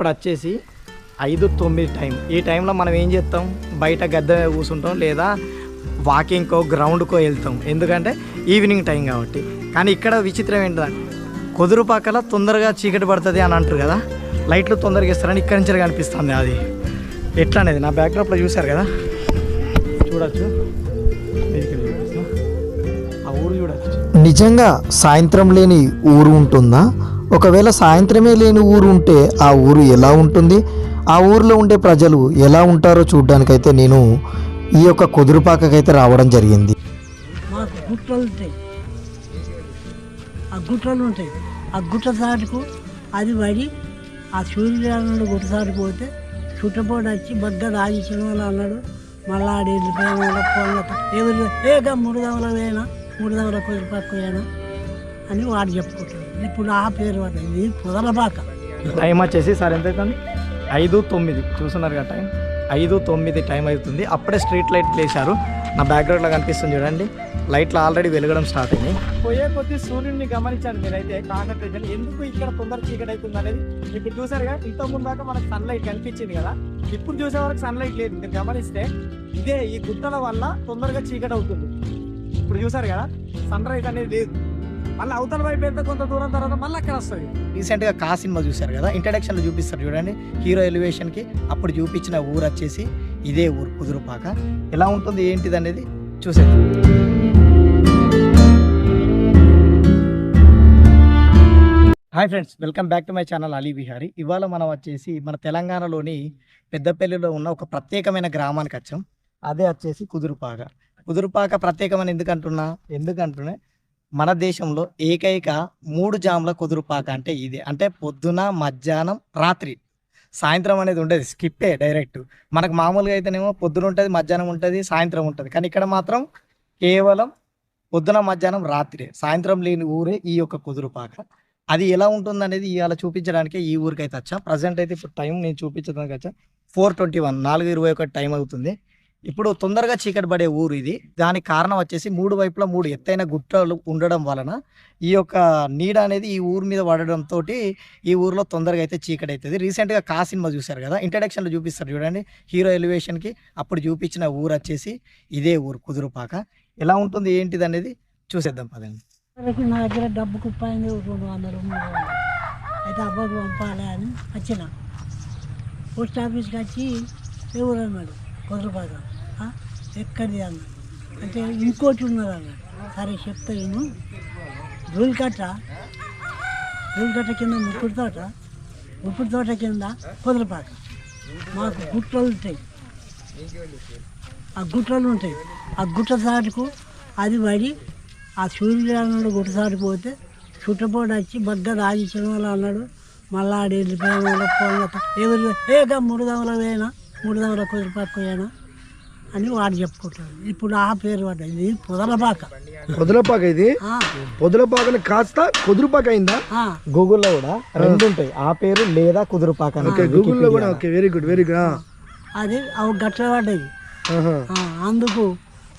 ఇప్పుడు వచ్చేసి ఐదు తొమ్మిది టైం. ఈ టైంలో మనం ఏం చేస్తాం? బయట గద్దె కూర్చుంటాం లేదా వాకింగ్కో గ్రౌండ్కో వెళ్తాం. ఎందుకంటే ఈవినింగ్ టైం కాబట్టి. కానీ ఇక్కడ విచిత్రం ఏంటంటే కుదురుపాకల తొందరగా చీకటి పడుతుంది అని అంటారు కదా? లైట్లు తొందరగా ఇస్తారని ఇక్కడి నుంచి కనిపిస్తుంది అది. ఎట్లా అనేది నా బ్యాక్డ్రాప్లో చూశారు కదా? చూడొచ్చు. ఆ ఊరు చూడొచ్చు. నిజంగా సాయంత్రం లేని ఊరు ఉంటుందా? ఒకవేళ సాయంత్రమే లేని ఊరు ఉంటే ఆ ఊరు ఎలా ఉంటుంది? ఆ ఊరిలో ఉండే ప్రజలు ఎలా ఉంటారో చూడ్డానికైతే నేను ఈ యొక్క కుదురుపాకకైతే రావడం జరిగింది. మాకు గుట్టలు ఉంటాయి. ఆ గుట్టలు ఉంటాయి. ఆ గుట్ట సాటుకు అది పడి ఆ సూర్యగ్రహణంలో గుట్ట సాటు పోతే చుట్టపోటు వచ్చి బగ్గ రాజించిన వాళ్ళు అన్నాడు మళ్ళా ఆడి వెళ్ళిపోయిన ఎవరు ఏగా మూడు దవల వేయనా మూడు దవల కొద్ది వేయనా అని వాడు చెప్పుకుంటాడు. ఇప్పుడు ఆ పేరు పడ్డది ఇది పొదలబాక టైం వచ్చేసి సార్ ఎంత అవుతుంది ఐదు తొమ్మిది. చూస్తున్నారు కదా టైం ఐదు తొమ్మిది టైం అవుతుంది. అప్పుడే స్ట్రీట్ లైట్ వేశారు నా బ్యాక్గ్రౌండ్లో కనిపిస్తుంది చూడండి. లైట్లు ఆల్రెడీ వెలగడం స్టార్ట్ అయింది పోయే కొద్ది సూర్యుడిని గమనించాను మీరైతే కాన్సన్ట్రేషన్ ఎందుకు ఇక్కడ తొందర చీకటి అవుతుంది అనేది? ఇప్పుడు చూసారుగా ఇంత ముందు దాకా మనకు సన్ లైట్ కనిపించింది కదా. ఇప్పుడు చూసే వరకు సన్ లైట్ లేదు. మీరు గమనిస్తే ఇదే ఈ గుట్టల వల్ల తొందరగా చీకటి అవుతుంది. ఇప్పుడు చూసారు కదా సన్ రైజ్ అనేది లేదు. మళ్ళీ అవతల వైపు వెళ్తే కొంత దూరం తర్వాత మళ్ళీ అక్కడ వస్తుంది రీసెంట్గా కా సినిమా చూశారు కదా ఇంట్రడక్షన్లో చూపిస్తారు చూడండి. హీరో ఎలివేషన్కి అప్పుడు చూపించిన ఊరు వచ్చేసి ఇదే ఊరు కుదురుపాక. ఎలా ఉంటుంది ఏంటిది అనేది చూసేది hi friends welcome back to my channel Ali Bihari ఇవాళ మనం వచ్చేసి మన తెలంగాణలోని పెద్దపల్లిలో ఉన్న ఒక ప్రత్యేకమైన గ్రామానికి వచ్చాం. అదే వచ్చేసి కుదురుపాక. కుదురుపాక ప్రత్యేకమని ఎందుకంటున్నా ఎందుకంటున్నా మన దేశంలో ఏకైక మూడు జాముల కుదురుపాక అంటే ఇది. అంటే పొద్దున మధ్యాహ్నం రాత్రి. సాయంత్రం అనేది ఉండేది. స్కిప్పే డైరెక్ట్. మనకు మామూలుగా అయితేనేమో పొద్దున ఉంటుంది మధ్యాహ్నం ఉంటుంది సాయంత్రం ఉంటుంది. కానీ ఇక్కడ మాత్రం కేవలం పొద్దున మధ్యాహ్నం రాత్రి. సాయంత్రం లేని ఊరే ఈ యొక్క కుదురుపాక అది ఎలా ఉంటుంది అనేది ఇవాళ చూపించడానికి ఈ ఊరికి అయితే వచ్చా. ప్రజెంట్ అయితే ఇప్పుడు టైం నేను చూపించడానికి వచ్చా. ఫోర్ ట్వంటీ వన్ నాలుగు ఇరవై ఒకటి టైం అవుతుంది. ఇప్పుడు తొందరగా చీకటి పడే ఊరు ఇది. దానికి కారణం వచ్చేసి మూడు వైపులా మూడు ఎత్తైన గుట్టలు ఉండడం వలన ఈ యొక్క నీడ అనేది ఈ ఊరు మీద పడడంతో ఈ ఊరిలో తొందరగా అయితే చీకటి అవుతుంది రీసెంట్గా కా సినిమా చూశారు కదా ఇంట్రడక్షన్లో చూపిస్తారు చూడండి. హీరో ఎలివేషన్కి అప్పుడు చూపించిన ఊరు వచ్చేసి ఇదే ఊరు కుదురుపాక. ఎలా ఉంటుంది ఏంటిది అనేది చూసేద్దాం పదండి. నా దగ్గర డబ్బు కుప్పైంది రెండు వందలు మూడు వందలు అయితే అబ్బాయికి పంపాలి అని వచ్చిన. పోస్ట్ ఆఫీస్కి వచ్చి ఎవరు అన్నాడు కుదరపాక. ఎక్కడిది అన్న? అంటే ఇంకోటి ఉన్నది అన్న. సరే చెప్తా నేను రూల్కట్ట రూల్కట్ట కింద ముప్పటి తోట. ముక్కుడు తోట కింద కుదరపాక. మాకు గుట్టలు ఉంటాయి. ఆ గుట్టలు ఉంటాయి. ఆ గుట్ట సాటుకు అది పడి ఆ సూర్యుడు గుట్ట సాటు పోతే చుట్టపోటు వచ్చి బగ్గ రాజించిన వాళ్ళు అన్నాడు. మళ్ళా ఆడి వెళ్ళిపోయిన ఎవరు? ఏగా మూడు దవల వేయనా మూడు దవల కొద్ది పక్క వేయనా అని వాడు చెప్పుకుంటాడు. ఇప్పుడు ఆ పేరు పడ్డది ఇది పొదలబాక పొదలపాక ఇది? ఆ, పొదలపాకని కాస్త కుదురుపాక అయిందా? గూగుల్లో కూడా రెండు ఉంటాయి. ఆ పేరు లేదా కుదురుపాక గూగుల్లో కూడా okay very good very good అది అవి గట్ల పడ్డది. ఆ, అందుకు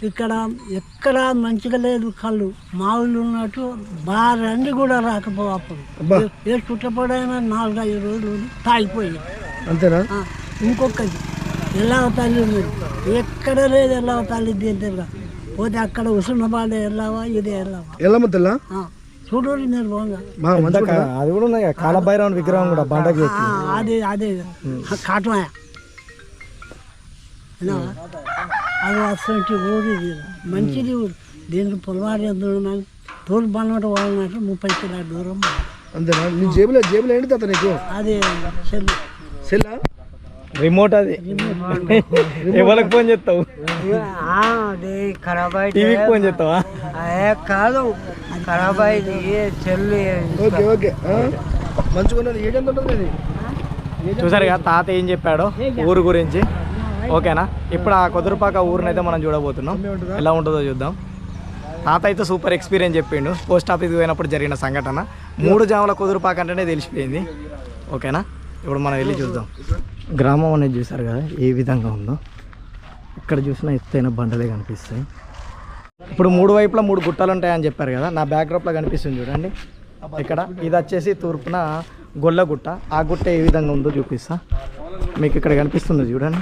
ఇక్కడ ఎక్కడ మంచిగా లేదు కళ్ళు. మావులు ఉన్నట్టు బారండి కూడా రాకపో అప్పుడు ఏ- చుట్టపడైనా నాలుగైదు రోజులు తాగిపోయింది అంతేనా? ఇంకొకటి. ఎల్లవ తల్లి ఉన్నది ఎక్కడ లేదు ఎల్లవ తల్లి దీంట్లో పోతే అక్కడ ఉసునబాడే ఎల్లవా ఇదే ఎల్లవా ఎల్లమ్మ తెల్ల అది కూడా ఉన్నాయి కదా, కాలభైరవన్ విగ్రహం కూడా బండకి ఆ, అదే అదే కాటమాయ అది వస్తుంటే ఊరు ఇది. మంచిది ఊరు. దీనికి పొలవాడు ఎంత ఉన్నాను తోలు బలమట వాళ్ళనట్టు ముప్పై కిలో దూరం. అంతేనా? నీ జేబులో జేబులో ఏంటి తాత నీకు? అదే సెల్లా రిమోట్ అది. ఎవరికి ఫోన్ చేస్తావు? ఖరాబ్ టీవీకి ఫోన్ చేస్తావా? కాదు. ఖరాబ్ అయింది చెల్లి ఓకే ఓకే? మంచిగా ఉంటుంది తాత ఏం చెప్పాడో? ఊరు గురించి. ఓకేనా? ఇప్పుడు ఆ కుదురుపాక ఊరినైతే మనం చూడబోతున్నాం. ఎలా ఉంటుందో చూద్దాం. తాత అయితే సూపర్ ఎక్స్పీరియన్స్ చెప్పిండు. పోస్ట్ ఆఫీస్కి పోయినప్పుడు జరిగిన సంఘటన. మూడు జాముల కుదురుపాక అంటేనే తెలిసిపోయింది. ఓకేనా? ఇప్పుడు మనం వెళ్ళి చూద్దాం. గ్రామం అనేది చూసారు కదా ఏ విధంగా ఉందో. ఇక్కడ చూసినా ఎత్తైన బండలే కనిపిస్తాయి. ఇప్పుడు మూడు వైపులా మూడు గుట్టలు ఉంటాయని చెప్పారు కదా నా బ్యాక్డ్రాప్లో కనిపిస్తుంది చూడండి. ఇక్కడ ఇది వచ్చేసి తూర్పున గొల్లగుట్ట ఆ గుట్ట ఏ విధంగా ఉందో చూపిస్తా. మీకు ఇక్కడ కనిపిస్తుంది చూడండి.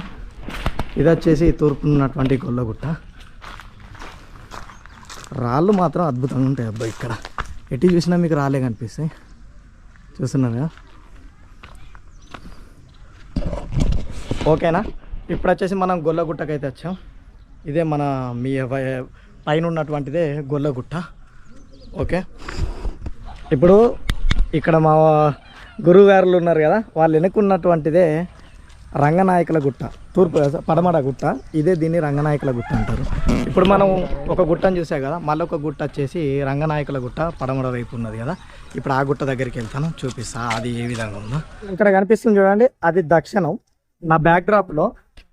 ఇది వచ్చేసి తూర్పున ఉన్నటువంటి గొల్లగుట్ట రాళ్ళు మాత్రం అద్భుతంగా ఉంటాయి అబ్బాయి ఇక్కడ. ఎటు చూసినా మీకు రాళ్ళే కనిపిస్తాయి. చూస్తున్నారు కదా? ఓకేనా? ఇప్పుడు వచ్చేసి మనం గొల్లగుట్టకైతే అయితే వచ్చాం. ఇదే మన మీ పైన ఉన్నటువంటిదే గొల్లగుట్ట ఓకే? ఇప్పుడు ఇక్కడ మా గురువు గారులు ఉన్నారు కదా వాళ్ళు వెనుకున్నటువంటిదే రంగనాయకుల గుట్ట. తూర్పు పడమడ గుట్ట. ఇదే దీన్ని రంగనాయకుల గుట్ట అంటారు. ఇప్పుడు మనం ఒక గుట్టను చూసాం కదా మళ్ళీ ఒక గుట్ట వచ్చేసి రంగనాయకుల గుట్ట పడమడ వైపు ఉన్నది కదా. ఇప్పుడు ఆ గుట్ట దగ్గరికి వెళ్తాను చూపిస్తా. అది ఏ విధంగా ఉందో. ఇక్కడ కనిపిస్తుంది చూడండి అది దక్షిణం. నా బ్యాక్డ్రాప్లో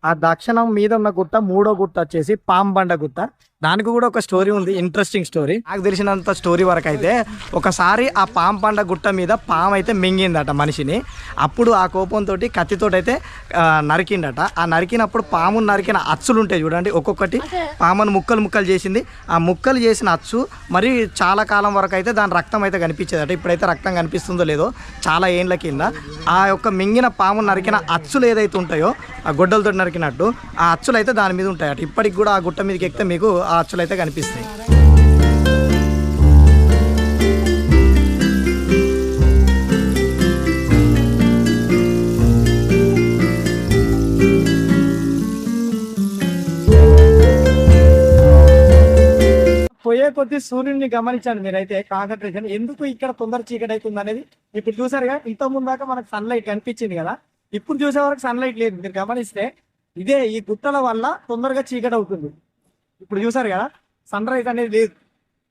ఆ దక్షిణం మీద ఉన్న గుట్ట మూడో గుట్ట వచ్చేసి పాంబండ గుట్ట. దానికి కూడా ఒక స్టోరీ ఉంది ఇంట్రెస్టింగ్ స్టోరీ నాకు తెలిసినంత స్టోరీ వరకు అయితే ఒకసారి ఆ పాంబండ గుట్ట మీద పాము అయితే మింగిందట మనిషిని. అప్పుడు ఆ కోపంతో కత్తితో అయితే ఆ, నరికిండట ఆ నరికినప్పుడు పాము నరికిన అచ్చులు ఉంటాయి చూడండి ఒక్కొక్కటి. పామును ముక్కలు ముక్కలు చేసింది. ఆ ముక్కలు చేసిన అచ్చు మరి చాలా కాలం వరకు అయితే దాని రక్తం అయితే కనిపించేదట. ఇప్పుడైతే రక్తం కనిపిస్తుందో లేదో చాలా ఏండ్ల కింద. ఆ యొక్క మింగిన పాము నరికిన అచ్చులు ఏదైతే ఉంటాయో ఆ గొడ్డలతో నరికినట్టు ఆ అచ్చులు అయితే దాని మీద ఉంటాయట. ఇప్పటికి కూడా ఆ గుట్ట మీదకి ఎక్కితే మీకు ఆర్చులు అయితే కనిపిస్తాయి. పోయే కొద్ది సూర్యుడిని గమనించండి మీరైతే కాన్సన్ట్రేషన్ ఎందుకు ఇక్కడ తొందర చీకటి అవుతుంది అనేది ఇప్పుడు చూసారుగా ఇంత ముందాక మనకు సన్లైట్ కనిపించింది కదా. ఇప్పుడు చూసే వరకు సన్లైట్ లేదు. మీరు గమనిస్తే ఇదే ఈ గుట్టల వల్ల తొందరగా చీకటి అవుతుంది ఇప్పుడు చూసారు కదా సన్ రైజ్ అనేది లేదు.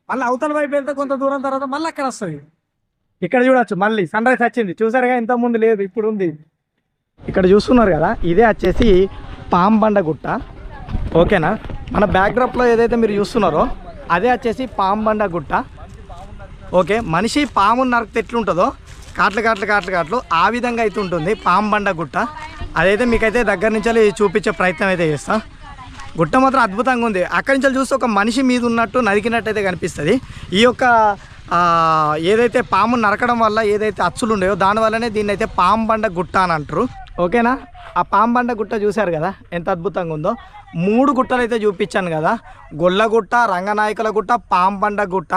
మళ్ళీ అవతల వైపు వెళ్తే కొంత దూరం తర్వాత మళ్ళీ అక్కడ వస్తుంది. ఇక్కడ చూడొచ్చు మళ్ళీ సన్ రైజ్ వచ్చింది. చూసారుగా ఇంత ముందు లేదు ఇప్పుడు ఉంది. ఇక్కడ చూస్తున్నారు కదా ఇదే వచ్చేసి పాంబండ గుట్ట. ఓకేనా? మన బ్యాక్డ్రాప్లో ఏదైతే మీరు చూస్తున్నారో అదే వచ్చేసి పాంబండ గుట్ట. ఓకే మనిషి పామును నరికితే ఎట్లుంటుందో కాట్లు కాట్లు కాట్లు కాట్లు ఆ విధంగా అయితే ఉంటుంది పాంబండ గుట్ట. అదైతే మీకైతే దగ్గర నుంచి చూపించే ప్రయత్నం అయితే చేస్తాను గుట్ట మాత్రం అద్భుతంగా ఉంది. అక్కడి నుంచి చూస్తే ఒక మనిషి మీద ఉన్నట్టు నరికినట్టయితే కనిపిస్తుంది. ఈ యొక్క ఏదైతే పాము నరకడం వల్ల ఏదైతే అచ్చులు ఉండేవో దానివల్లనే దీన్ని అయితే పాంబండ గుట్ట అని అంటారు. ఓకేనా? ఆ పాంబండ గుట్ట చూశారు కదా? ఎంత అద్భుతంగా ఉందో. మూడు గుట్టలు అయితే చూపించాను కదా. గొల్లగుట్ట రంగనాయకుల గుట్ట పాంబండ గుట్ట.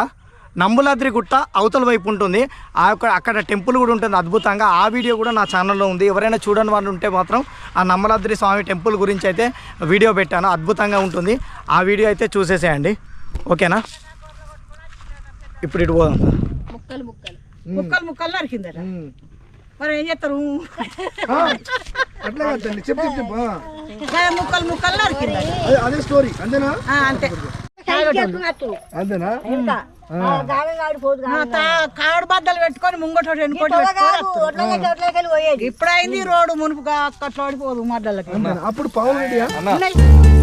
నంబులాద్రి గుట్ట అవతల వైపు ఉంటుంది. ఆ యొక్క అక్కడ టెంపుల్ కూడా ఉంటుంది. అద్భుతంగా ఆ వీడియో కూడా నా ఛానల్లో ఉంది. ఎవరైనా చూడని వాళ్ళు ఉంటే మాత్రం ఆ నమ్మలాద్రి స్వామి టెంపుల్ గురించి అయితే వీడియో పెట్టాను. అద్భుతంగా ఉంటుంది. ఆ వీడియో అయితే చూసేసేయండి. ఓకేనా? ఇప్పుడు ఇటు పోదాం. ముక్కలు ముక్కలు. ముక్కలు ముక్కలు నరికిందట. మరి ఏం చేస్తారు? అట్లా చెప్పు ముక్కలు ముక్కలు నరికిందట. అదే స్టోరీ. అంతేనా? ఆ, అంతే. అంతేనా? కాడు బద్దలు పెట్టుకొని ముంగట ఎన్నుకోటి పెట్టుకొని ఇప్పుడు అయింది రోడ్డు మునుపుగా అక్కట్లో పడిపోదు మద్దలకి? అప్పుడు పావులు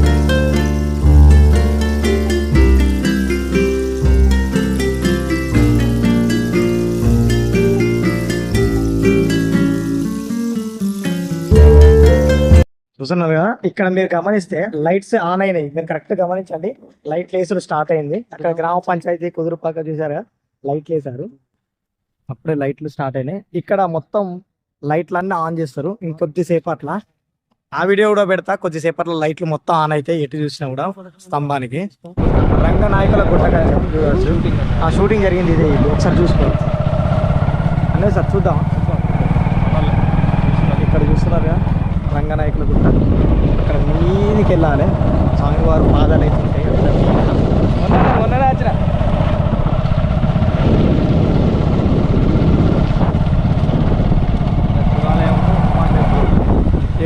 చూస్తున్నారు కదా? ఇక్కడ మీరు గమనిస్తే లైట్స్ ఆన్ అయినాయి. మీరు కరెక్ట్ గమనించండి. లైట్ లేసుడు స్టార్ట్ అయింది. అక్కడ గ్రామ పంచాయతీ కుదురుపాక చూసారా లైట్లు వేసారు అప్పుడే లైట్లు స్టార్ట్ అయినాయి. ఇక్కడ మొత్తం లైట్లు అన్నీ ఆన్ చేస్తారు. ఇంకొద్దిసేపు అట్లా. ఆ వీడియో కూడా పెడతా. కొద్దిసేపట్లో లైట్లు మొత్తం ఆన్ అయితే ఎటు చూసినా కూడా స్తంభానికి. రంగనాయకుల చూడవచ్చు ఆ షూటింగ్ జరిగింది ఇదే ఒకసారి చూసుకో. అనే సార్ చూద్దాం ఇక్కడ చూస్తున్నారు కదా? రంగనాయకుల గుట్ట అక్కడ మీదికి వెళ్ళాలి. స్వామివారు పాదాలు అయితే ఉంటాయి. అక్కడ వచ్చిన.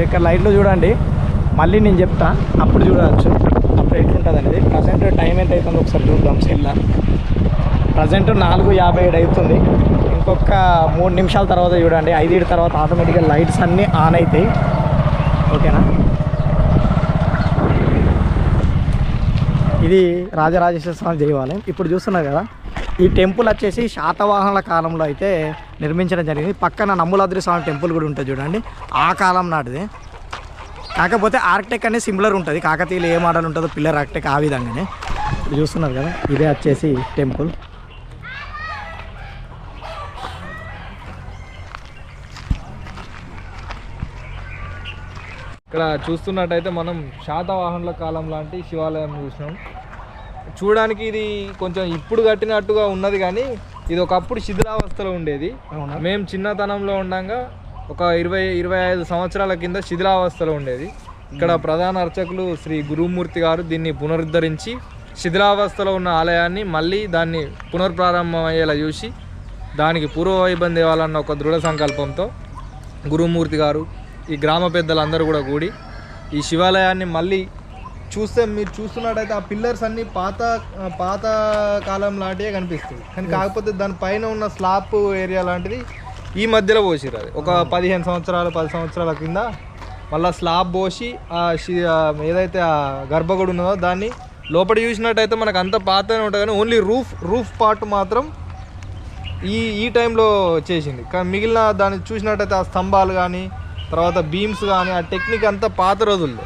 ఇక్కడ లైట్లు చూడండి. మళ్ళీ నేను చెప్తా. అప్పుడు చూడవచ్చు. అప్పుడు ఎట్లుంటుంది అనేది ప్రజెంట్ టైం ఎంత అవుతుందో ఒకసారి చూద్దాం సెల్లా ప్రజెంట్ నాలుగు యాభై ఏడు అవుతుంది. ఇంకొక మూడు నిమిషాల తర్వాత చూడండి. ఐదు తర్వాత ఆటోమేటిక్గా లైట్స్ అన్నీ ఆన్ అవుతాయి. ఓకేనా? ఇది రాజరాజేశ్వర స్వామి దేవాలయం. ఇప్పుడు చూస్తున్నారు కదా ఈ టెంపుల్ వచ్చేసి శాతవాహనుల కాలంలో అయితే నిర్మించడం జరిగింది. పక్కన నమ్ములాద్రి స్వామి టెంపుల్ కూడా ఉంటుంది చూడండి. ఆ కాలం నాటిది. కాకపోతే ఆర్కిటెక్ అనేది సిమిలర్ ఉంటుంది. కాకతీయులు ఏ మోడల్ ఉంటుందో పిల్లర్ ఆర్కిటెక్ ఆ విధంగానే. ఇప్పుడు చూస్తున్నారు కదా ఇదే వచ్చేసి టెంపుల్. ఇక్కడ చూస్తున్నట్టయితే మనం శాతవాహనుల కాలం లాంటి శివాలయం చూసినాం. చూడడానికి ఇది కొంచెం ఇప్పుడు కట్టినట్టుగా ఉన్నది కానీ ఇది ఒకప్పుడు శిథిలావస్థలో ఉండేది. మేము చిన్నతనంలో ఉండగా ఒక ఇరవై ఇరవై ఐదు సంవత్సరాల కింద శిథిలావస్థలో ఉండేది. ఇక్కడ ప్రధాన అర్చకులు శ్రీ గురుమూర్తి గారు దీన్ని పునరుద్ధరించి శిథిలావస్థలో ఉన్న ఆలయాన్ని మళ్ళీ దాన్ని పునర్ప్రారంభం అయ్యేలా చూసి దానికి పూర్వ వైభవం తేవాలన్న ఒక దృఢ సంకల్పంతో గురుమూర్తి గారు ఈ గ్రామ పెద్దలందరూ కూడా కూడి ఈ శివాలయాన్ని మళ్ళీ చూస్తే మీరు చూస్తున్నట్టయితే ఆ పిల్లర్స్ అన్ని పాత పాత కాలం లాంటివే కనిపిస్తుంది. కానీ కాకపోతే దాని పైన ఉన్న స్లాబ్ ఏరియా లాంటిది ఈ మధ్యలో పోసిరు అది. ఒక పదిహేను సంవత్సరాలు పది సంవత్సరాల కింద మళ్ళీ స్లాబ్ పోసి ఆ శి- ఆ ఏదైతే ఆ గర్భగుడి ఉన్నదో దాన్ని లోపల చూసినట్టయితే మనకు అంత పాతనే ఉంటుంది కానీ ఓన్లీ రూఫ్ రూఫ్ పార్ట్ మాత్రం ఈ ఈ టైంలో చేసింది. కానీ మిగిలిన దాన్ని చూసినట్టయితే ఆ స్తంభాలు కానీ తర్వాత బీమ్స్ కానీ ఆ టెక్నిక్ అంతా పాత రోజుల్లో.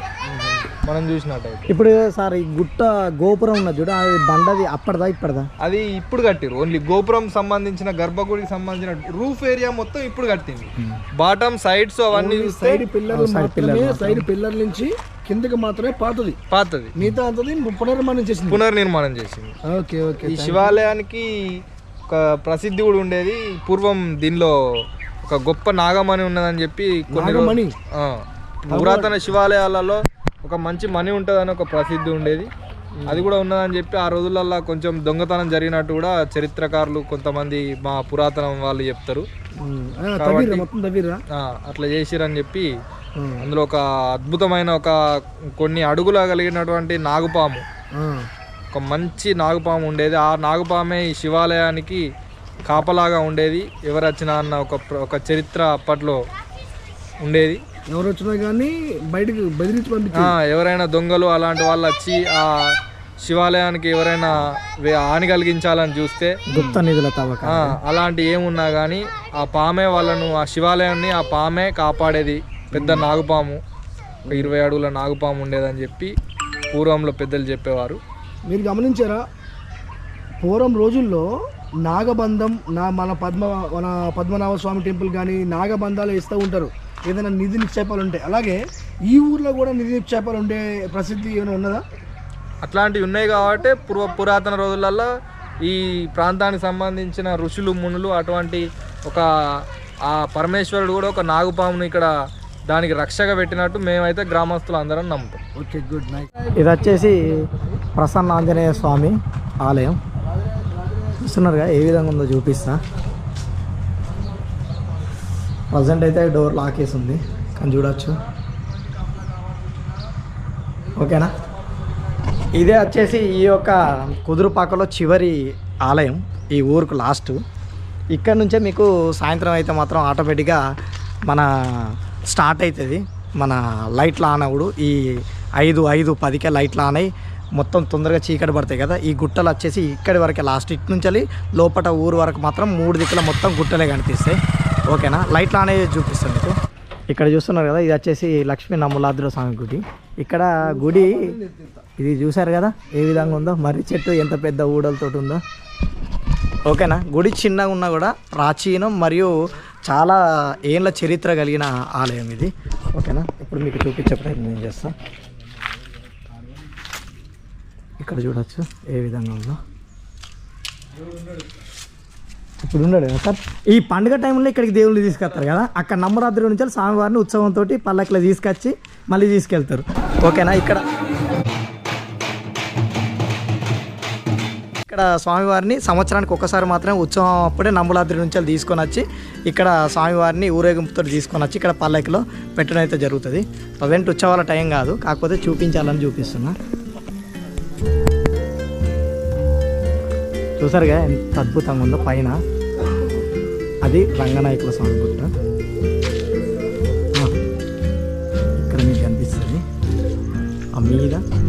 మనం చూసినట్టయితే. ఇప్పుడు సార్ ఈ గుట్ట గోపురం ఉన్నది చూడ అది బండది అప్పటిదా ఇప్పటిదా? అది ఇప్పుడు కట్టిరు ఓన్లీ గోపురం సంబంధించిన గర్భగుడికి సంబంధించిన రూఫ్ ఏరియా మొత్తం ఇప్పుడు కట్టింది. బాటమ్ సైడ్స్ అవన్నీ సైడ్ పిల్లర్లు మాత్రమే సైడ్ పిల్లర్ నుంచి కిందకి మాత్రమే పాతది. పాతది. మిగతా అంతది పునర్నిర్మాణం చేసింది. పునర్నిర్మాణం చేసింది. ఓకే ఓకే ఈ శివాలయానికి ఒక ప్రసిద్ధి కూడా ఉండేది. పూర్వం దీనిలో ఒక గొప్ప నాగమణి ఉన్నదని చెప్పి కొన్ని పురాతన శివాలయాలలో ఒక మంచి మణి ఉంటుందని ఒక ప్రసిద్ధి ఉండేది. అది కూడా ఉన్నదని చెప్పి ఆ రోజులల్లో కొంచెం దొంగతనం జరిగినట్టు కూడా చరిత్రకారులు కొంతమంది మా పురాతనం వాళ్ళు చెప్తారు. అట్లా చేసిరని చెప్పి అందులో ఒక అద్భుతమైన ఒక కొన్ని అడుగుల కలిగినటువంటి నాగుపాము. ఒక మంచి నాగుపాము ఉండేది. ఆ నాగుపామే ఈ శివాలయానికి కాపలాగా ఉండేది ఎవరు వచ్చినా అన్న ఒక ఒక చరిత్ర అప్పట్లో ఉండేది. ఎవరు వచ్చినా కానీ బయటకు బెదిరించి పంపించారు ఎవరైనా దొంగలు అలాంటి వాళ్ళు వచ్చి ఆ శివాలయానికి ఎవరైనా హాని కలిగించాలని చూస్తే గుప్త నిధుల తవ్వక అలాంటి ఏమున్నా కానీ ఆ పామే వాళ్ళను ఆ శివాలయాన్ని ఆ పామే కాపాడేది. పెద్ద నాగుపాము ఒక ఇరవై అడుగుల నాగుపాము ఉండేదని చెప్పి పూర్వంలో పెద్దలు చెప్పేవారు. మీరు గమనించారా? పూర్వం రోజుల్లో నాగబంధం నా మన పద్మ మన పద్మనాభ స్వామి టెంపుల్ కానీ నాగబంధాలు ఇస్తూ ఉంటారు. ఏదైనా నిధి నిక్షేపాలు ఉంటాయి అలాగే ఈ ఊర్లో కూడా నిధి నిక్షేపాలు ఉండే ప్రసిద్ధి ఏమైనా ఉన్నదా? అట్లాంటివి ఉన్నాయి కాబట్టి పూర్వ పురాతన రోజులలో ఈ ప్రాంతానికి సంబంధించిన ఋషులు మునులు అటువంటి ఒక ఆ పరమేశ్వరుడు కూడా ఒక నాగుపామును ఇక్కడ దానికి రక్షగా పెట్టినట్టు మేమైతే గ్రామస్తులు అందరం నమ్ముతాం. Okay good night. ఇది వచ్చేసి ప్రసన్న ఆంజనేయ స్వామి ఆలయం. చూస్తున్నారుగా ఏ విధంగా ఉందో చూపిస్తా. ప్రజెంట్ అయితే డోర్ లాక్ వేసి ఉంది కానీ చూడవచ్చు ఓకేనా? ఇదే వచ్చేసి ఈ యొక్క కుదురుపాకలో చివరి ఆలయం ఈ ఊరుకు లాస్ట్ ఇక్కడ నుంచే మీకు సాయంత్రం అయితే మాత్రం ఆటోమేటిక్గా మన స్టార్ట్ అవుతుంది. మన లైట్లు ఆన్ అవుడు ఈ ఐదు ఐదు పదికే లైట్లు ఆన్ అయ్యి మొత్తం తొందరగా చీకటి పడతాయి కదా. ఈ గుట్టలు వచ్చేసి ఇక్కడి వరకే లాస్ట్ ఇటు నుంచి లోపల ఊరు వరకు మాత్రం మూడు దిక్కుల మొత్తం గుట్టలే కనిపిస్తాయి. ఓకేనా? లైట్లు అనేది చూపిస్తాను మీకు. ఇక్కడ చూస్తున్నారు కదా ఇది వచ్చేసి లక్ష్మీ నమ్ములాద్ర స్వామి గుడి. ఇక్కడ గుడి ఇది చూసారు కదా ఏ విధంగా ఉందో. మర్రి చెట్టు ఎంత పెద్ద ఊడలతో ఉందో. ఓకేనా? గుడి చిన్నగా ఉన్నా కూడా ప్రాచీనం మరియు చాలా ఏళ్ళ చరిత్ర కలిగిన ఆలయం ఇది. ఓకేనా? ఇప్పుడు మీకు చూపించే ప్రయత్నం చేస్తాను ఇక్కడ చూడొచ్చు ఏ విధంగా ఉందో. ఇప్పుడు ఉన్నాడు కదా సార్? ఈ పండుగ టైంలో ఇక్కడికి దేవుళ్ళు తీసుకొస్తారు కదా అక్కడ నమ్మరాత్రి నుంచి స్వామివారిని ఉత్సవంతో పల్లకిలో తీసుకొచ్చి మళ్ళీ తీసుకెళ్తారు. ఓకేనా? ఇక్కడ. ఇక్కడ స్వామివారిని సంవత్సరానికి ఒకసారి మాత్రమే ఉత్సవం అప్పుడే నంబులాద్రి నుంచి తీసుకొని వచ్చి ఇక్కడ స్వామివారిని ఊరేగింపుతో తీసుకొని వచ్చి ఇక్కడ పల్లకిలో పెట్టడం అయితే జరుగుతుంది. ప్రజెంట్ ఉత్సవాల టైం కాదు కాకపోతే చూపించాలని చూపిస్తున్నా. చూసారుగా ఎంత అద్భుతంగా ఉందో పైన. అది రంగనాయకుల స్వామి గుట్ట. ఇక్కడ మీకు కనిపిస్తుంది. ఆ మీద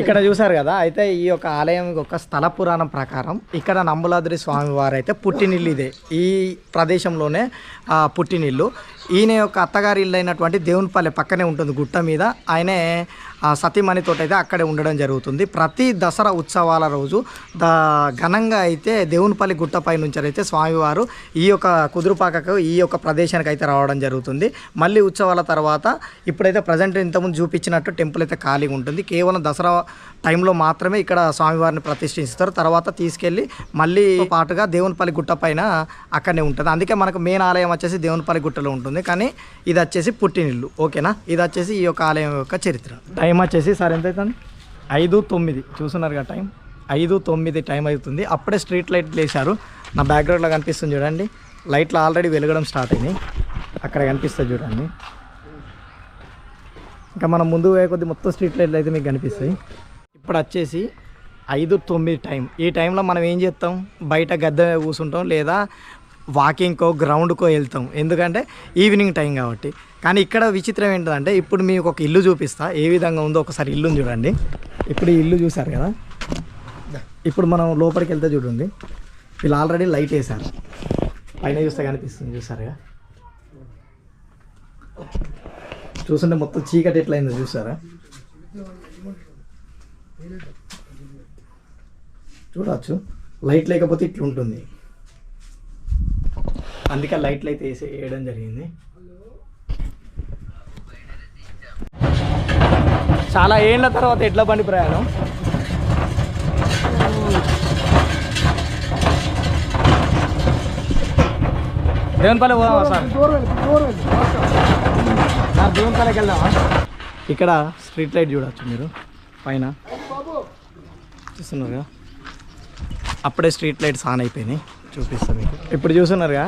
ఇక్కడ చూసారు కదా అయితే ఈ యొక్క ఆలయం యొక్క స్థల పురాణం ప్రకారం ఇక్కడ నంబులాద్రి స్వామి వారు అయితే పుట్టినిల్లు ఇదే. ఈ ప్రదేశంలోనే పుట్టినిల్లు. ఈయన యొక్క అత్తగారి ఇల్లు అయినటువంటి దేవునిపల్లి పక్కనే ఉంటుంది గుట్ట మీద. ఆయనే సతీమణితో అయితే అక్కడే ఉండడం జరుగుతుంది. ప్రతి దసరా ఉత్సవాల రోజు ద ఘనంగా అయితే దేవునిపల్లి గుట్టపై నుంచి అయితే స్వామివారు ఈ యొక్క కుదురుపాకకు ఈ యొక్క ప్రదేశానికి అయితే రావడం జరుగుతుంది. మళ్ళీ ఉత్సవాల తర్వాత ఇప్పుడైతే ప్రజెంట్ ఇంతకుముందు చూపించినట్టు టెంపుల్ అయితే ఖాళీగా ఉంటుంది కేవలం దసరా టైంలో మాత్రమే ఇక్కడ స్వామివారిని ప్రతిష్ఠిస్తారు. తర్వాత తీసుకెళ్ళి మళ్ళీ పాటుగా దేవునిపల్లి గుట్ట పైన అక్కడనే ఉంటుంది. అందుకే మనకు మెయిన్ ఆలయం వచ్చేసి దేవునిపల్లి గుట్టలో ఉంటుంది. కానీ ఇది వచ్చేసి పుట్టినిల్లు. ఓకేనా? ఇది వచ్చేసి ఈ యొక్క ఆలయం యొక్క చరిత్ర. టైం వచ్చేసి సార్ ఎంత అవుతుంది? ఐదు తొమ్మిది. చూస్తున్నారు కదా టైం? ఐదు తొమ్మిది టైం అవుతుంది. అప్పుడే స్ట్రీట్ లైట్ వేశారు నా బ్యాక్గ్రౌండ్లో కనిపిస్తుంది చూడండి. లైట్లు ఆల్రెడీ వెలగడం స్టార్ట్ అయినాయి. అక్కడ కనిపిస్తుంది చూడండి. ఇంకా మనం ముందు పోయే కొద్ది మొత్తం స్ట్రీట్ లైట్లు అయితే మీకు కనిపిస్తాయి. ఇప్పుడు వచ్చేసి ఐదు తొమ్మిది టైం. ఈ టైంలో మనం ఏం చేస్తాం? బయట గద్దె కూర్చుంటాం లేదా వాకింగ్కో గ్రౌండ్కో వెళ్తాం. ఎందుకంటే ఈవినింగ్ టైం కాబట్టి. కానీ ఇక్కడ విచిత్రం ఏంటంటే ఇప్పుడు మీకు ఒక ఇల్లు చూపిస్తా. ఏ విధంగా ఉందో ఒకసారి ఇల్లుని చూడండి. ఇప్పుడు ఈ ఇల్లు చూసారు కదా? ఇప్పుడు మనం లోపలికి వెళ్తే చూడండి. వీళ్ళు ఆల్రెడీ లైట్ వేశారు. పైన చూస్తే కనిపిస్తుంది చూసారుగా చూస్తుంటే మొత్తం చీకటి ఎట్లయిందో చూసారా చూడవచ్చు లైట్ లేకపోతే ఇట్లా ఉంటుంది. అందుకే లైట్లు అయితే వేసి వేయడం జరిగింది. చాలా ఏళ్ళ తర్వాత ఎడ్ల బండి ప్రయాణం. దేవునిపల్లి పోదామా సార్? సార్ దేవునిపల్లికి వెళ్దామా? ఇక్కడ స్ట్రీట్ లైట్ చూడవచ్చు మీరు. పైన. చూస్తున్నారుగా అప్పుడే స్ట్రీట్ లైట్స్ ఆన్ అయిపోయినాయి. చూపిస్తాను మీకు. ఇప్పుడు చూస్తున్నారుగా?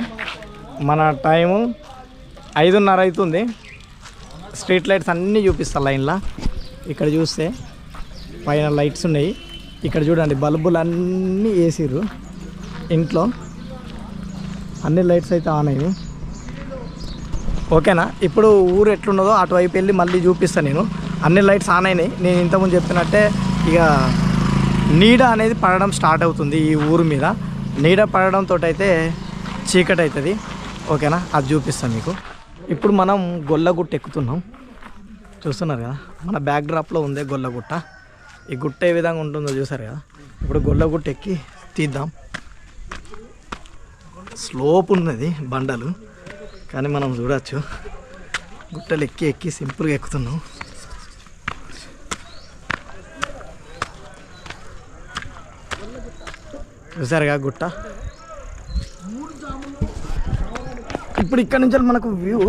మన టైము ఐదున్నర అవుతుంది. స్ట్రీట్ లైట్స్ అన్నీ చూపిస్తా లైన్లో. ఇక్కడ చూస్తే పైన లైట్స్ ఉన్నాయి. ఇక్కడ చూడండి బల్బులు అన్నీ వేసిర్రు. ఇంట్లో అన్ని లైట్స్ అయితే ఆన్ అయినాయి. ఓకేనా? ఇప్పుడు ఊరు ఎట్లున్నదో అటువైపు వెళ్ళి మళ్ళీ చూపిస్తాను నేను. అన్ని లైట్స్ ఆన్ అయినాయి. నేను ఇంతకుముందు చెప్పినట్టే ఇక నీడ అనేది పడడం స్టార్ట్ అవుతుంది ఈ ఊరు మీద. నీడ పడడంతో అయితే చీకటి అవుతుంది ఓకేనా? అది చూపిస్తాను మీకు. ఇప్పుడు మనం గొల్లగుట్ట ఎక్కుతున్నాం. చూస్తున్నారు కదా? మన బ్యాక్ డ్రాప్లో ఉందే గొల్లగుట్ట. ఈ గుట్ట ఏ విధంగా ఉంటుందో చూసారు కదా? ఇప్పుడు గొల్లగుట్ట ఎక్కి తీద్దాం. స్లోప్ ఉన్నది బండలు. కానీ మనం చూడవచ్చు గుట్టలు ఎక్కి ఎక్కి సింపుల్గా ఎక్కుతున్నాం. చూసారుగా గుట్ట. ఇప్పుడు ఇక్కడ నుంచి మనకు వ్యూ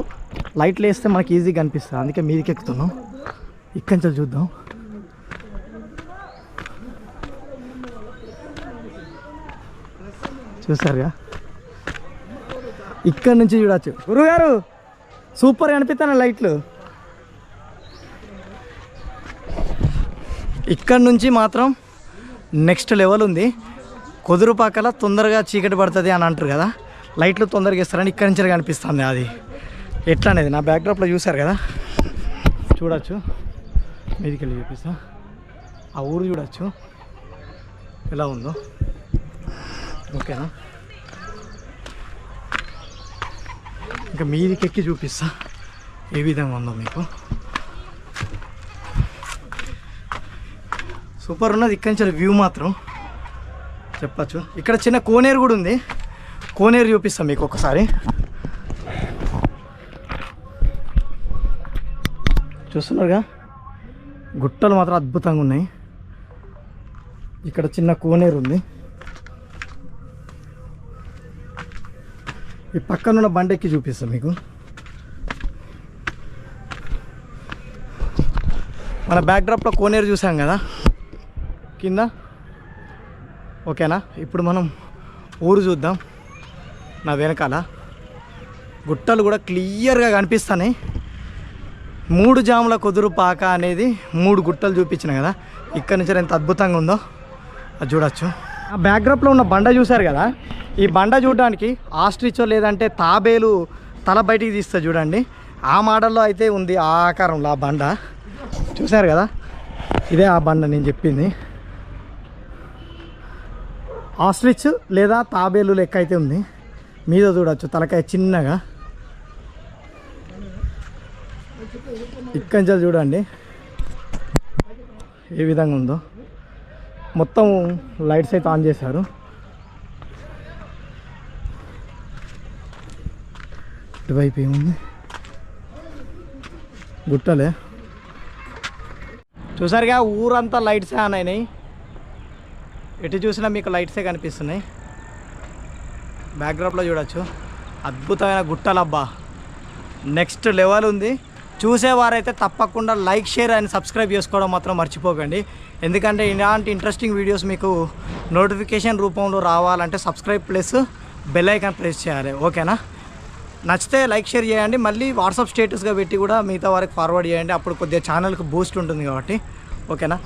లైట్లు వేస్తే మనకి ఈజీగా కనిపిస్తుంది అందుకే మీదకి ఎక్కుతున్నాం. ఇక్కడి నుంచి చూద్దాం. చూసారుగా? ఇక్కడ నుంచి చూడవచ్చు గురుగారు సూపర్ కనిపిస్తాను లైట్లు. ఇక్కడ నుంచి మాత్రం నెక్స్ట్ లెవెల్ ఉంది. కుదురుపాకల తొందరగా చీకటి పడుతుంది అని అంటారు కదా. లైట్లు తొందరగా ఇస్తారని ఇక్కడ నుంచి కనిపిస్తుంది అది. ఎట్లా అనేది నా బ్యాక్డ్రాప్లో చూసారు కదా. చూడొచ్చు. మీదికి వెళ్ళి చూపిస్తా. ఆ ఊరు చూడొచ్చు. ఎలా ఉందో. ఓకేనా? ఇంకా మీదికి ఎక్కి చూపిస్తా. ఏ విధంగా ఉందో మీకు. సూపర్ ఉన్నది. ఇక్కడి నుంచి వ్యూ మాత్రం. చెప్పచ్చు. ఇక్కడ చిన్న కోనేరు కూడా ఉంది. కోనేరు చూపిస్తాం మీకు ఒకసారి. చూస్తున్నారుగా? గుట్టలు మాత్రం అద్భుతంగా ఉన్నాయి. ఇక్కడ చిన్న కోనేరు ఉంది. ఈ పక్కన ఉన్న చూపిస్తాం మీకు. మన బ్యాక్డ్రాప్లో కోనేరు చూసాం కదా. కింద? ఓకేనా? ఇప్పుడు మనం ఊరు చూద్దాం. నా వెనకాల గుట్టలు కూడా క్లియర్గా కనిపిస్తున్నాయి మూడు జాముల కుదురు పాక అనేది మూడు గుట్టలు చూపించిన కదా. ఇక్కడ నుంచి ఎంత అద్భుతంగా ఉందో అది చూడొచ్చు. ఆ బ్యాక్డ్రాప్లో ఉన్న బండ చూశారు కదా? ఈ బండ చూడడానికి ఆస్ట్రిచో లేదంటే తాబేలు తల బయటికి తీస్తే చూడండి. ఆ మోడల్లో అయితే ఉంది ఆ ఆకారంలో ఆ బండ. చూశారు కదా? ఇదే ఆ బండ నేను చెప్పింది. ఆస్ట్రిచ్ లేదా తాబేలు లెక్క అయితే ఉంది. మీద చూడొచ్చు తలకాయ చిన్నగా. ఇక్కడి చూడండి. ఏ విధంగా ఉందో. మొత్తం లైట్స్ అయితే ఆన్ చేశారు. ఇటువైపు ఏముంది? గుట్టలే. చూసారుగా ఊరంతా లైట్సే ఆన్ అయినాయి. ఎటు చూసినా మీకు లైట్సే కనిపిస్తున్నాయి. బ్యాక్డ్రాప్లో చూడొచ్చు. అద్భుతమైన గుట్టలబ్బా నెక్స్ట్ లెవెల్ ఉంది. చూసేవారైతే తప్పకుండా లైక్ షేర్ అండ్ సబ్స్క్రైబ్ చేసుకోవడం మాత్రం మర్చిపోకండి. ఎందుకంటే ఇలాంటి ఇంట్రెస్టింగ్ వీడియోస్ మీకు నోటిఫికేషన్ రూపంలో రావాలంటే subscribe plus bell icon press చేయాలి. ఓకేనా నచ్చితే లైక్ షేర్ చేయండి. మళ్ళీ వాట్సాప్ స్టేటస్గా పెట్టి కూడా మిగతా వారికి ఫార్వర్డ్ చేయండి. అప్పుడు కొద్దిగా ఛానల్కి బూస్ట్ ఉంటుంది కాబట్టి. ఓకేనా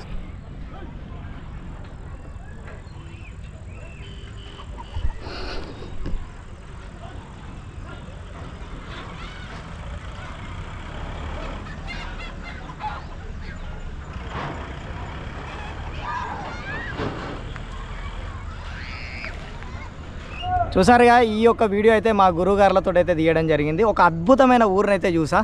చూసారుగా ఈ యొక్క వీడియో అయితే మా గురువుగారులతో అయితే తీయడం జరిగింది. ఒక అద్భుతమైన ఊరిని అయితే చూసా.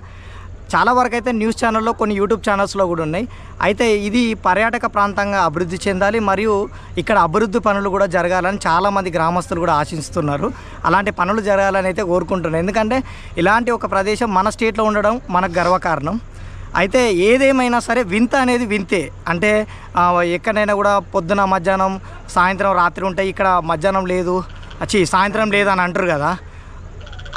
చాలా వరకు అయితే న్యూస్ ఛానల్లో కొన్ని యూట్యూబ్ ఛానల్స్లో కూడా ఉన్నాయి. అయితే ఇది పర్యాటక ప్రాంతంగా అభివృద్ధి చెందాలి మరియు ఇక్కడ అభివృద్ధి పనులు కూడా జరగాలని చాలామంది గ్రామస్తులు కూడా ఆశిస్తున్నారు. అలాంటి పనులు జరగాలని అయితే కోరుకుంటున్నారు ఎందుకంటే ఇలాంటి ఒక ప్రదేశం మన స్టేట్లో ఉండడం మనకు గర్వకారణం. అయితే ఏదేమైనా సరే వింత అనేది వింతే. అంటే ఎక్కడైనా కూడా పొద్దున మధ్యాహ్నం సాయంత్రం రాత్రి ఉంటాయి ఇక్కడ మధ్యాహ్నం లేదు వచ్చి సాయంత్రం లేదని అంటారు కదా.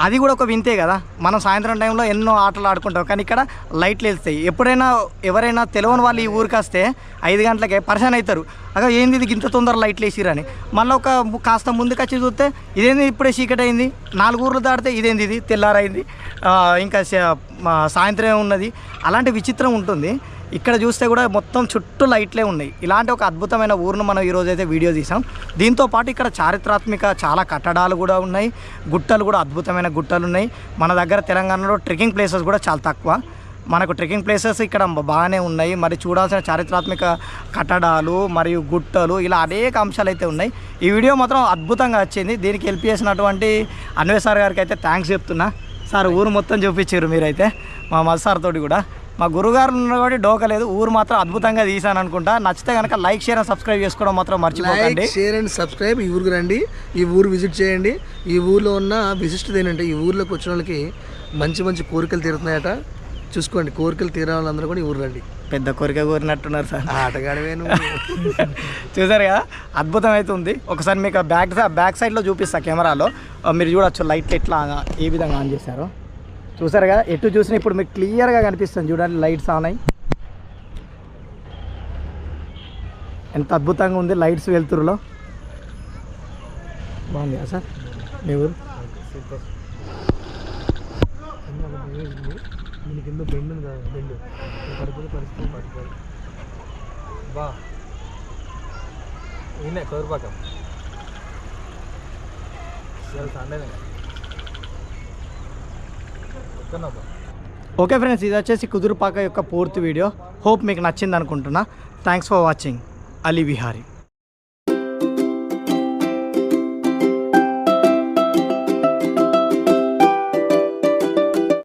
అది కూడా ఒక వింతే కదా. మనం సాయంత్రం టైంలో ఎన్నో ఆటలు ఆడుకుంటాం. కానీ ఇక్కడ లైట్లు వెళ్తాయి ఎప్పుడైనా ఎవరైనా తెలియని వాళ్ళు ఈ ఊరికి వస్తే ఐదు గంటలకే పరిశాన్ అవుతారు. అగా ఏంది ఇది ఇంత తొందర లైట్లు వేసిరని మళ్ళీ ఒక కాస్త ముందుకు వచ్చి చూస్తే ఇదేంది ఇప్పుడే చీకటి అయింది? నాలుగు ఊర్లు దాటితే ఇదేంది ఇది? తెల్లారైంది. ఇంకా సాయంత్రం ఉన్నది. అలాంటి విచిత్రం ఉంటుంది. ఇక్కడ చూస్తే కూడా మొత్తం చుట్టూ లైట్లే ఉన్నాయి. ఇలాంటి ఒక అద్భుతమైన ఊరును మనం ఈరోజు అయితే వీడియో తీసాం దీంతో పాటు ఇక్కడ చారిత్రాత్మక చాలా కట్టడాలు కూడా ఉన్నాయి. గుట్టలు కూడా అద్భుతమైన గుట్టలు ఉన్నాయి. మన దగ్గర తెలంగాణలో ట్రెక్కింగ్ ప్లేసెస్ కూడా చాలా తక్కువ. మనకు ట్రెక్కింగ్ ప్లేసెస్ ఇక్కడ బాగానే ఉన్నాయి. మరి చూడాల్సిన చారిత్రాత్మక కట్టడాలు మరియు గుట్టలు ఇలా అనేక అంశాలు అయితే ఉన్నాయి. ఈ వీడియో మాత్రం అద్భుతంగా వచ్చింది. దీనికి హెల్ప్ చేసినటువంటి అన్వేష్ సార్ గారికి అయితే థ్యాంక్స్ చెప్తున్నా. సార్ ఊరు మొత్తం చూపించారు మీరైతే. మా మధు సార్ తోటి కూడా. మా గురుగారు ఉన్న కాబట్టి డోకలేదు ఊరు మాత్రం అద్భుతంగా తీసాను అనుకుంటా. నచ్చితే కనుక లైక్ షేర్ అండ్ సబ్స్క్రైబ్ చేసుకోవడం మాత్రం మర్చిపోకండి. షేర్ అండ్ సబ్స్క్రైబ్ ఈ ఊరికి రండి. ఈ ఊరు విజిట్ చేయండి. ఈ ఊర్లో ఉన్న విశిష్టత ఏంటంటే ఈ ఊర్లోకి వచ్చిన వాళ్ళకి మంచి మంచి కోరికలు తీరుతున్నాయట. చూసుకోండి కోరికలు తీరే వాళ్ళందరూ కూడా ఈ ఊరు రండి. పెద్ద కోరిక కోరినట్టున్నారు సార్. ఆటగాడవే నువ్వు. చూసారు కదా? అద్భుతం అయితే ఉంది ఒకసారి మీకు బ్యాక్ బ్యాక్ సైడ్లో చూపిస్తా కెమెరాలో. మీరు చూడొచ్చు లైట్లు ఎట్లా ఏ విధంగా ఆన్ చేశారో. చూసారు కదా ఎటు చూసినా ఇప్పుడు మీకు క్లియర్గా కనిపిస్తుంది చూడండి లైట్స్ ఆన్ అయ్యి. ఎంత అద్భుతంగా ఉంది లైట్స్ వెళ్తురులో బాగుంది కదా సార్? మీ ఊరు? కింద బెండ్ ఉంది కదా బెండ్ పడిపోతే పరిస్థితి బా సండేనే ఓకే ఫ్రెండ్స్ ఇది వచ్చేసి కుదురుపాక యొక్క పూర్తి వీడియో. హోప్ మీకు నచ్చింది అనుకుంటున్నా thanks for watching Ali Vihari.